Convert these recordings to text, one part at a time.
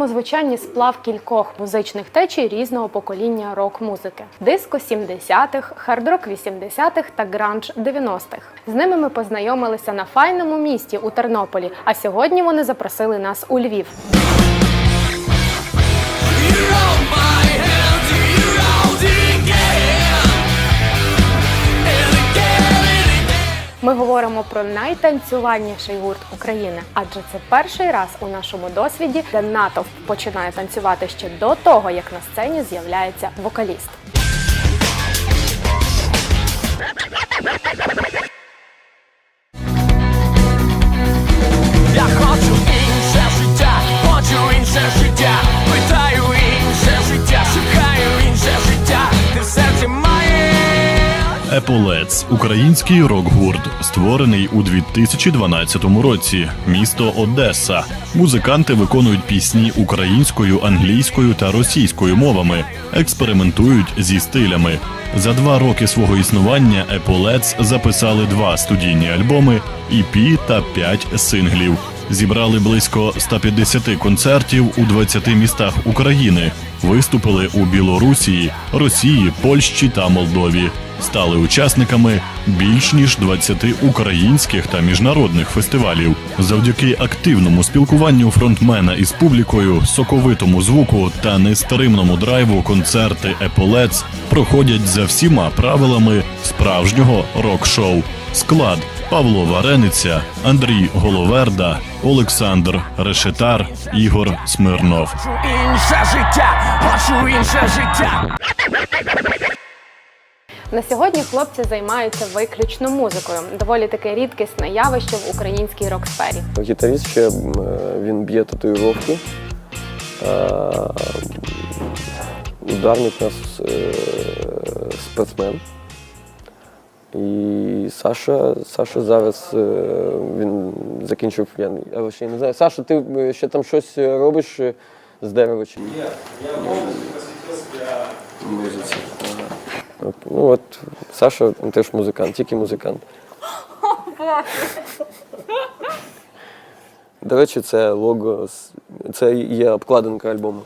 У звичайні сплав кількох музичних течій різного покоління рок-музики: диско 70-х, хард-рок 80-х та гранж 90-х. З ними ми познайомилися на файному місті у Тернополі. А сьогодні вони запросили нас у Львів. Ми говоримо про найтанцювальніший гурт України, адже це перший раз у нашому досвіді, де натовп починає танцювати ще до того, як на сцені з'являється вокаліст. Я хочу інше життя, хочу інше життя, Еполец український рок-гурт, створений у 2012 році. Місто Одеса. Музиканти виконують пісні українською, англійською та російською мовами, експериментують зі стилями. За два роки свого існування Еполец записали два студійні альбоми, EP та п'ять синглів. Зібрали близько 150 концертів у 20 містах України. Виступили у Білорусі, Росії, Польщі та Молдові. Стали учасниками більш ніж 20 українських та міжнародних фестивалів. Завдяки активному спілкуванню фронтмена із публікою, соковитому звуку та нестримному драйву концерти Еполец проходять за всіма правилами справжнього рок-шоу. Склад Павло Варениця, Андрій Головерда, Олександр Решетар, Ігор Смирнов. Інше життя, хочу інше життя. На сьогодні хлопці займаються виключно музикою. Доволі таке рідкісне явище в українській рок-сфері. Гітаріст ще е, він б'є татуїровки. Ударник у нас е, спортсмен. І Саша, Саша зараз е, він закінчив. Я, ще не знаю. Саша, ти е, ще там щось робиш е, з дерева чи ні? Я, я музиці. Ага. От, Ну от Саша він теж музикант, тільки музикант. До речі, це лого, це є обкладинка альбому.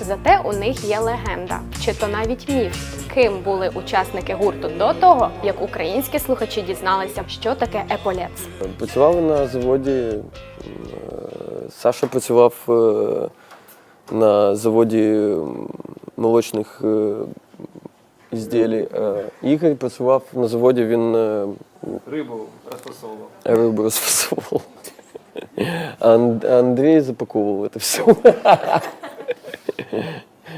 Zате у них є легенда, чи то навіть міф. Ким були учасники гурту до того, як українські слухачі дізналися, що таке еполец. Працювали на заводі. е, Саша працював е, на заводі молочних ізділій. Е, Ігор працював на заводі, він е, Рибу розфасовував. рибу розфасовував. Андрій запаковував це все.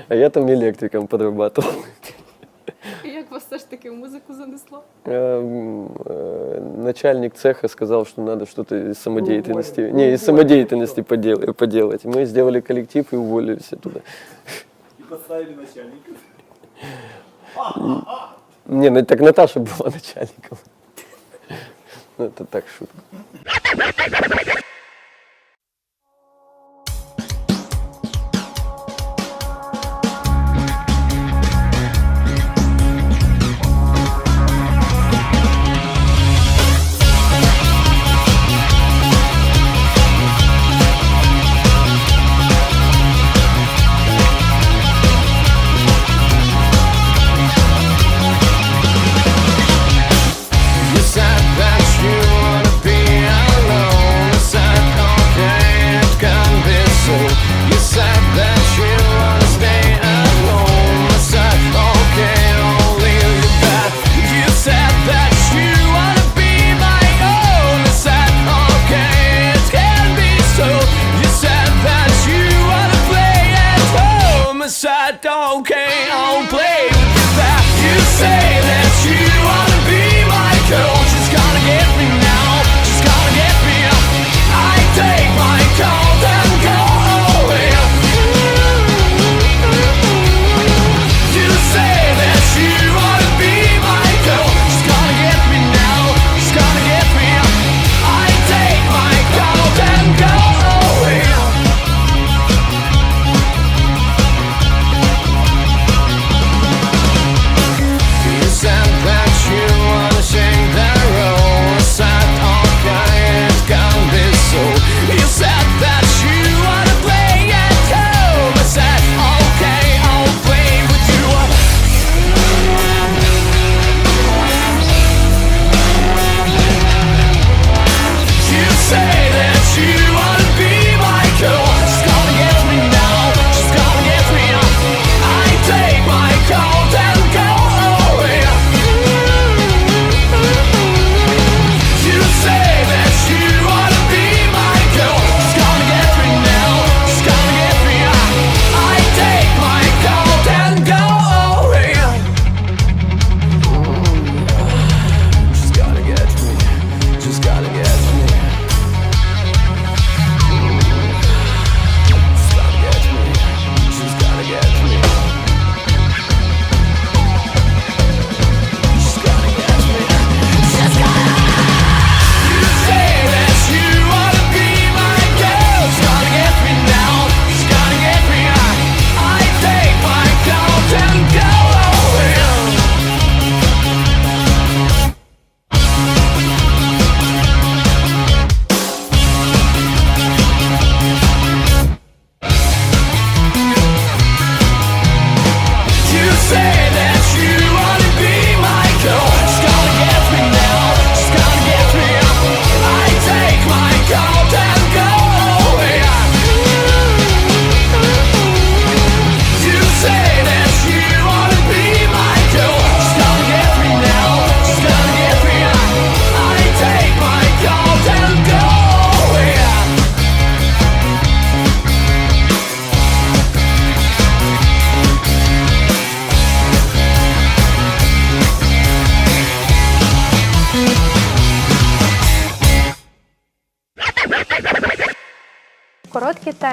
А я там электриком подрабатывал. Як вас все ж таки в музику занесло? Эм, э, Начальник цеха сказал, что надо что-то из самодеятельности, не, из самодеятельности подел- поделать. Мы сделали коллектив и уволились оттуда. І поставили начальника. Не, ну так Наташа была начальником. Ну, это так шутка.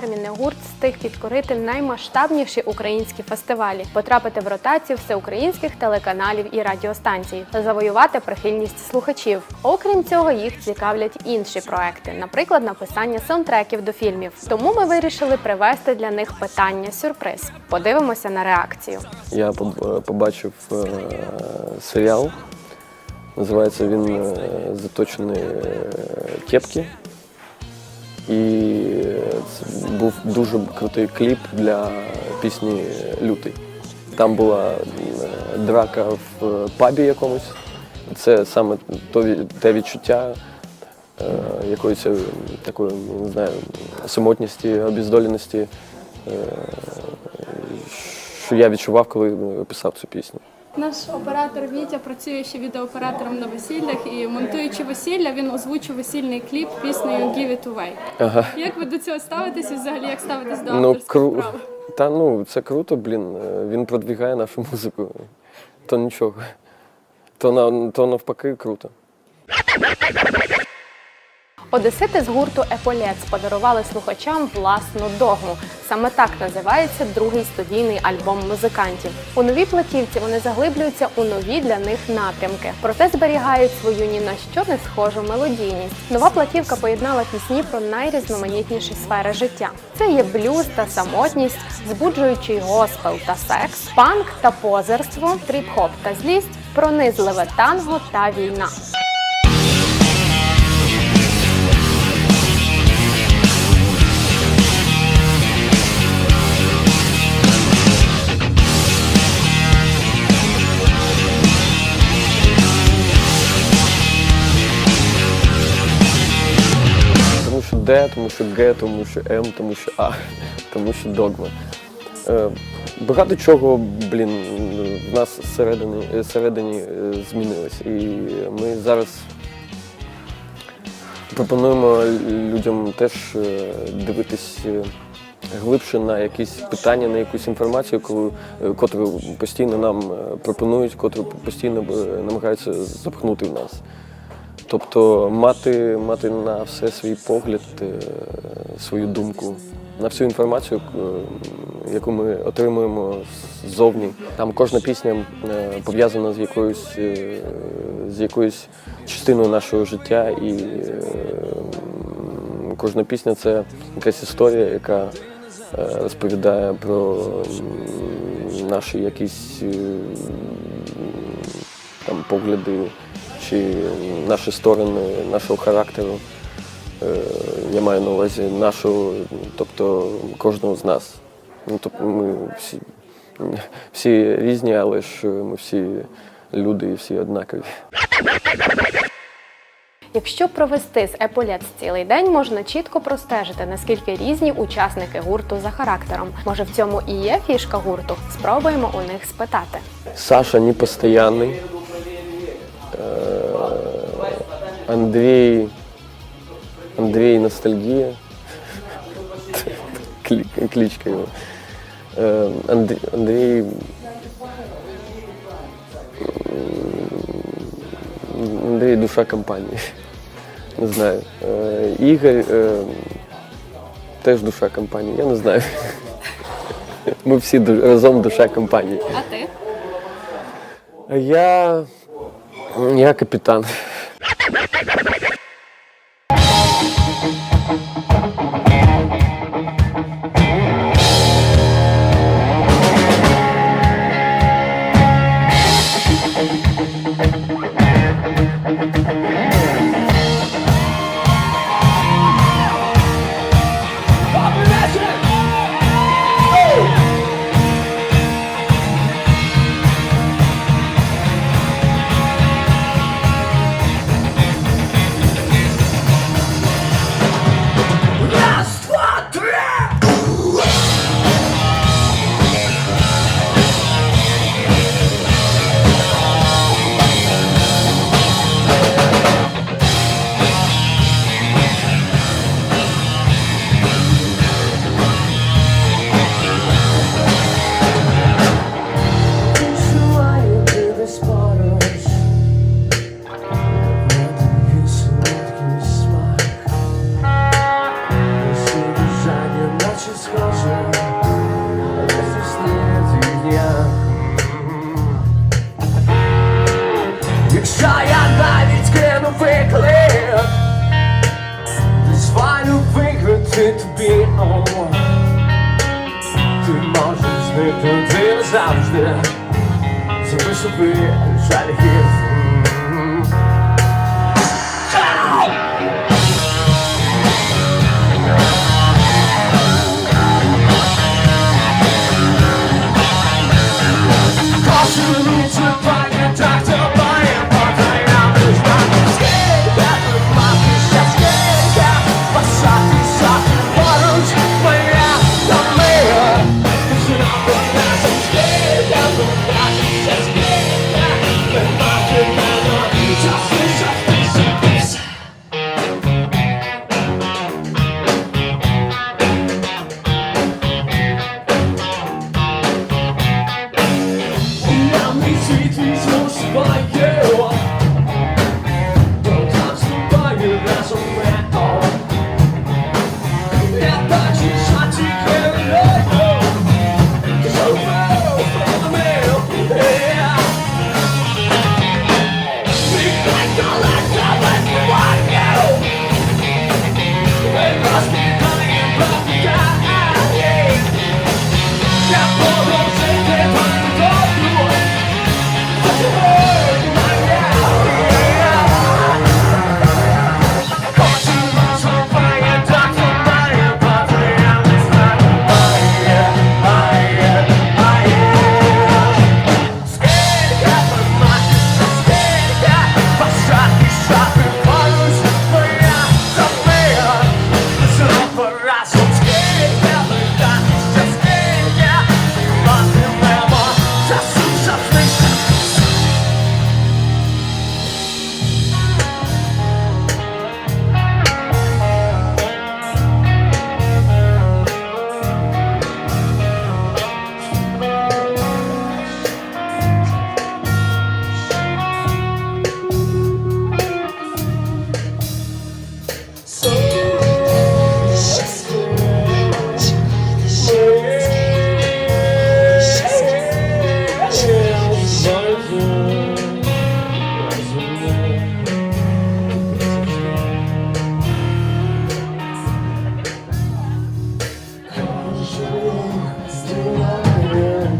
Терміни гурт встиг підкорити наймасштабніші українські фестивалі, потрапити в ротацію всеукраїнських телеканалів і радіостанцій та завоювати прихильність слухачів. Окрім цього, їх цікавлять інші проекти, наприклад, написання саундтреків до фільмів. Тому ми вирішили привести для них питання сюрприз. Подивимося на реакцію. Я поб- побачив е, серіал. Називається він е, Заточені кепки. І це був дуже крутий кліп для пісні Лютий. Там була е, драка в пабі якомусь. Це саме те відчуття е, якоїсь е, такої, не знаю, самотності, обіздоленості, що я відчував, коли е, писав цю пісню. Наш оператор Вітя працює ще відеооператором на весіллях і монтуючи весілля, він озвучив весільний кліп піснею Give It Away. Ага. Як ви до цього ставитесь і взагалі як ставитесь до Ну, авторських кру... прав? Та ну, це круто, блін. Е, Він продвігає нашу музику. То нічого. То, на... то навпаки круто. Одесити з гурту Еполец подарували слухачам власну догму. Саме так називається другий студійний альбом музикантів. У новій платівці вони заглиблюються у нові для них напрямки, проте зберігають свою ні на що не схожу мелодійність. Нова платівка поєднала пісні про найрізноманітніші сфери життя. Це є блюз та самотність, збуджуючий госпел та секс, панк та позерство, тріп-хоп та злість, пронизливе танго та війна. Д, тому що Г, тому що М, тому що А, тому що догма. Е, Багато чого, блін, в нас всередині, е, всередині е, змінилось. І ми зараз пропонуємо людям теж дивитись глибше на якісь питання, на якусь інформацію, коли, котру постійно нам пропонують, котру постійно намагаються запхнути в нас. Тобто мати, мати на все свій погляд, е, свою думку, на всю інформацію, е, яку ми отримуємо ззовні. Там кожна пісня е, пов'язана з якоюсь, з якоюсь частиною нашого життя, і кожна пісня це якась історія, яка розповідає про наші якісь там погляди чи наші сторони, нашого характеру. Е, я маю на увазі нашу, тобто кожного з нас. Ну, тобто Ми всі всі різні, але ж ми всі люди і всі однакові. Якщо провести з еполет цілий день, можна чітко простежити, наскільки різні учасники гурту за характером. Може в цьому і є фішка гурту? Спробуємо у них спитати. Саша не постоянний. Андрій. Андрій Ностальгія. Кличка його. Андрій. Андрій. Душа компанії. Не знаю. Э, Ігор теж душа компанії, я не знаю. Ми всі разом душа компанії. А ти? Я. Я капітан. to be, I'm to hear.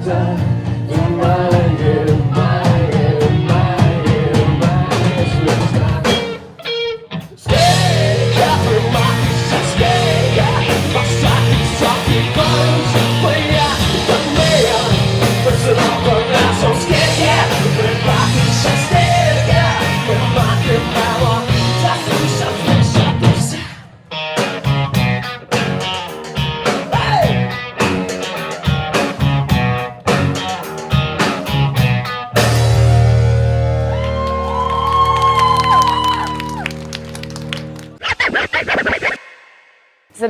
die.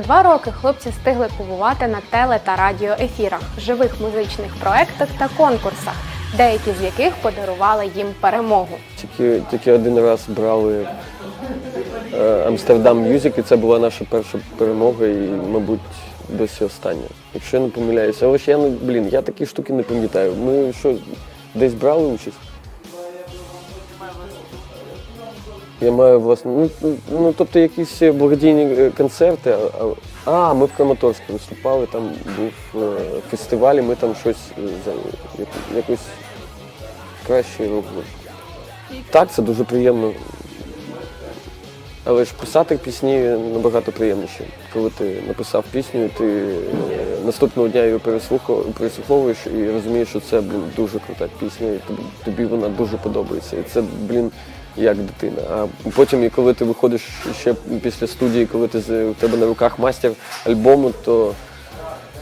Два роки хлопці встигли побувати на теле та радіоефірах, живих музичних проектах та конкурсах, деякі з яких подарували їм перемогу. Тільки, тільки один раз брали е, Амстердам Мюзик, і це була наша перша перемога, і, мабуть, досі остання. Якщо я не помиляюся, але ж я не блін, я такі штуки не пам'ятаю. Ми що, десь брали участь? Я маю власне. Ну, ну, ну тобто якісь благодійні е, концерти. А, а- ми в Краматорську виступали, там був е, фестиваль, і ми там щось е, за яку- якось кращий рух. Так, це дуже приємно. Але ж писати пісні набагато приємніше. Коли ти написав пісню, ти е, наступного дня її переслуховуєш і розумієш, що це блін, дуже крута пісня, і тобі вона дуже подобається. І це, блін, як дитина. А потім, коли ти виходиш ще після студії, коли ти у тебе на руках мастер альбому, то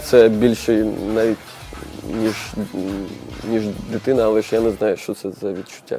це більше навіть ніж, ніж дитина, але ж я не знаю, що це за відчуття.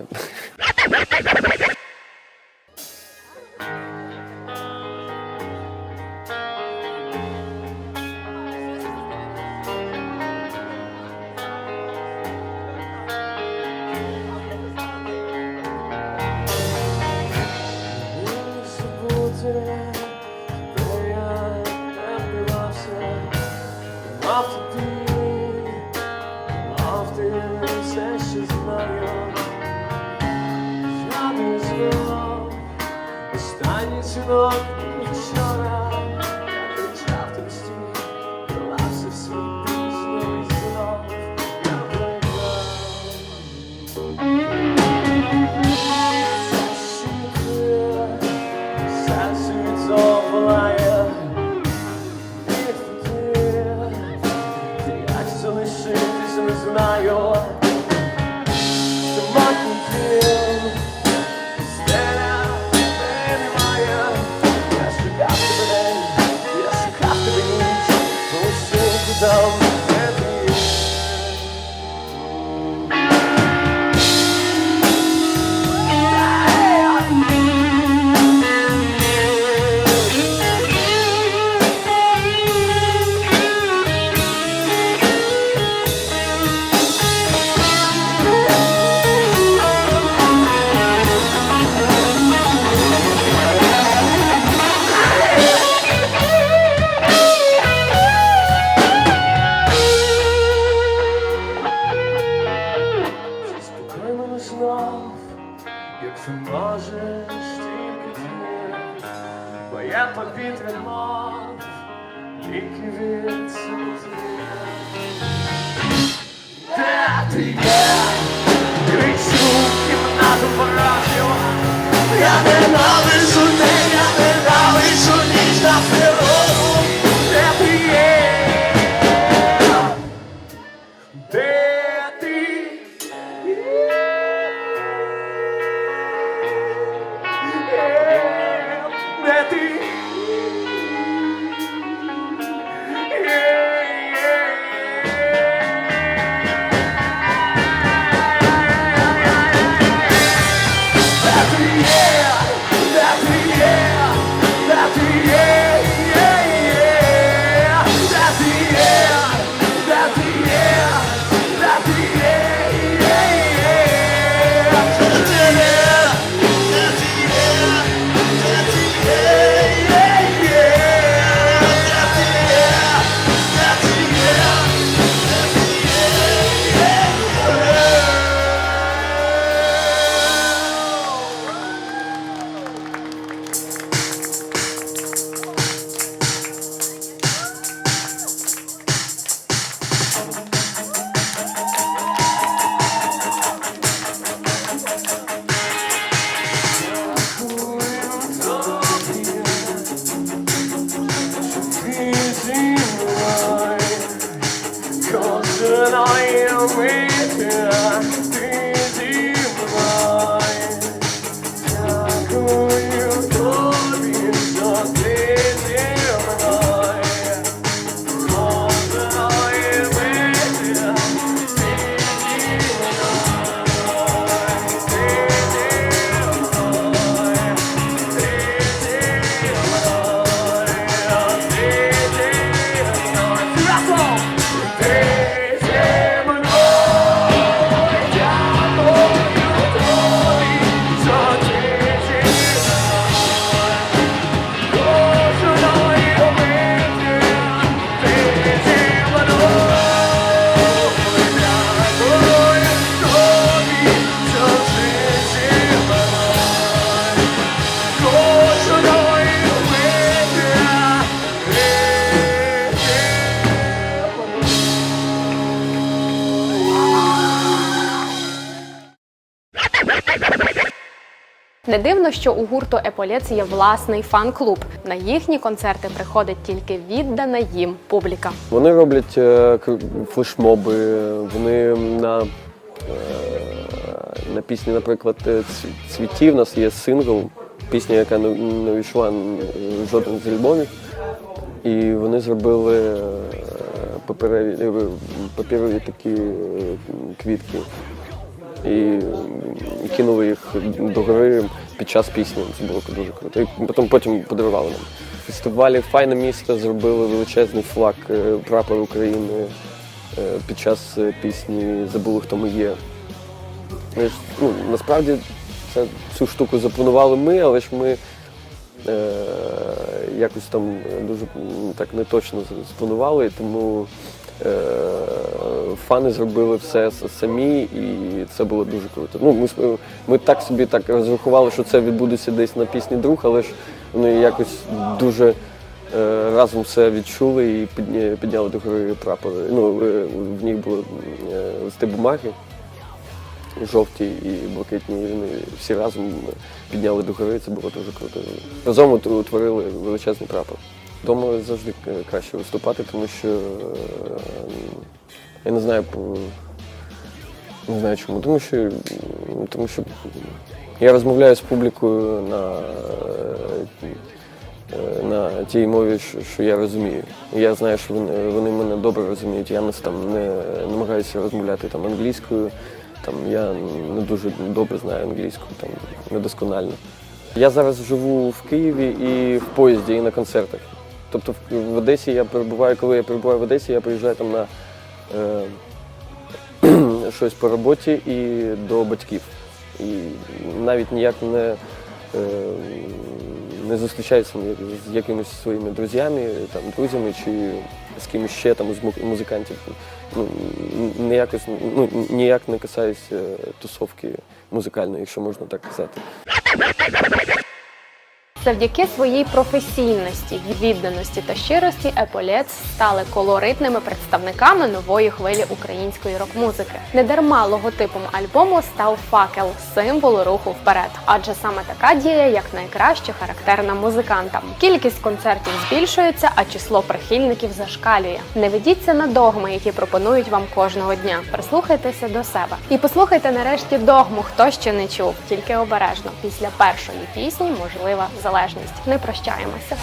Ти? Не дивно, що у гурту Еполец є власний фан-клуб. На їхні концерти приходить тільки віддана їм публіка. Вони роблять е, флешмоби, вони на, е, на пісні, наприклад, е, «Ц- цвіті. У нас є сингл, пісня, яка не, вийшла жоден з альбомів. І вони зробили паперові, папірові такі квітки. І, кинули їх до гори під час пісні. Це було дуже круто. І потім, потім подарували нам. Фестивалі Файне місто зробили величезний флаг е, прапор України е, під час е, пісні Забули, хто ми є. Ну, насправді це, цю штуку запланували ми, але ж ми якось там дуже так не точно з- спланували, тому фани зробили все самі, і це було дуже круто. Ну, ми, ми так собі так розрахували, що це відбудеться десь на пісні друг, але ж вони якось дуже. е, Разом все відчули і підняли до гори прапори. Ну, е, в них були е, листи бумаги, жовті і блакитні. Вони всі разом підняли до гори, це було дуже круто. Разом утворили величезний прапор. Дома завжди краще виступати, тому що е, я не знаю, не знаю чому. Тому що, тому що я розмовляю з публікою на, е, на тій мові, що, я розумію. Я знаю, що вони, вони мене добре розуміють. Я там, не намагаюся розмовляти там, англійською. Там, я не дуже добре знаю англійську, недосконально. Я зараз живу в Києві і в поїзді, і на концертах. Тобто в, Одесі я перебуваю, коли я перебуваю в Одесі, я приїжджаю там на е, щось по роботі і до батьків. І навіть ніяк не, е, не зустрічаюся з якимись своїми друзями, там, друзями чи з кимось ще там з музикантів. Ну, ніякось, ну, ніяк не касаюсь е, тусовки музикальної, якщо можна так казати. Завдяки своїй професійності, відданості та щирості Еполец стали колоритними представниками нової хвилі української рок-музики. Недарма логотипом альбому став факел, символ руху вперед. Адже саме така дія як найкраще характерна музикантам. Кількість концертів збільшується, а число прихильників зашкалює. Не ведіться на догми, які пропонують вам кожного дня. Прислухайтеся до себе і послухайте нарешті догму, хто ще не чув, тільки обережно. Після першої пісні можлива залежність. Не прощаємося.